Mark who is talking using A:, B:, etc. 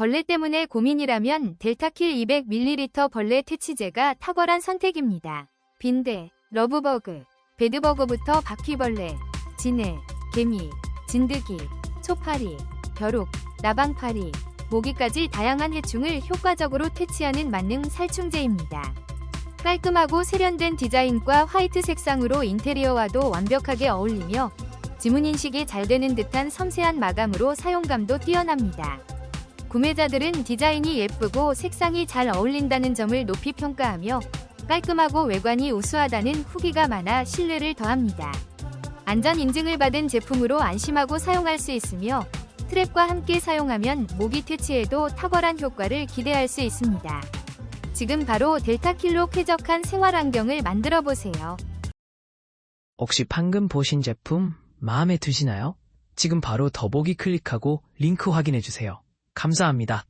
A: 벌레 때문에 고민이라면 델타킬 200ml 벌레 퇴치제가 탁월한 선택입니다. 빈대, 러브버그, 베드버거부터 바퀴벌레, 진해, 개미, 진드기, 초파리, 벼룩, 나방파리, 모기까지 다양한 해충을 효과적으로 퇴치하는 만능 살충제입니다. 깔끔하고 세련된 디자인과 화이트 색상으로 인테리어와도 완벽하게 어울리며 지문 인식이 잘 되는 듯한 섬세한 마감으로 사용감도 뛰어납니다. 구매자들은 디자인이 예쁘고 색상이 잘 어울린다는 점을 높이 평가하며 깔끔하고 외관이 우수하다는 후기가 많아 신뢰를 더합니다. 안전 인증을 받은 제품으로 안심하고 사용할 수 있으며 트랩과 함께 사용하면 모기 퇴치에도 탁월한 효과를 기대할 수 있습니다. 지금 바로 델타킬로 쾌적한 생활 환경을 만들어 보세요.
B: 혹시 방금 보신 제품 마음에 드시나요? 지금 바로 더보기 클릭하고 링크 확인해 주세요. 감사합니다.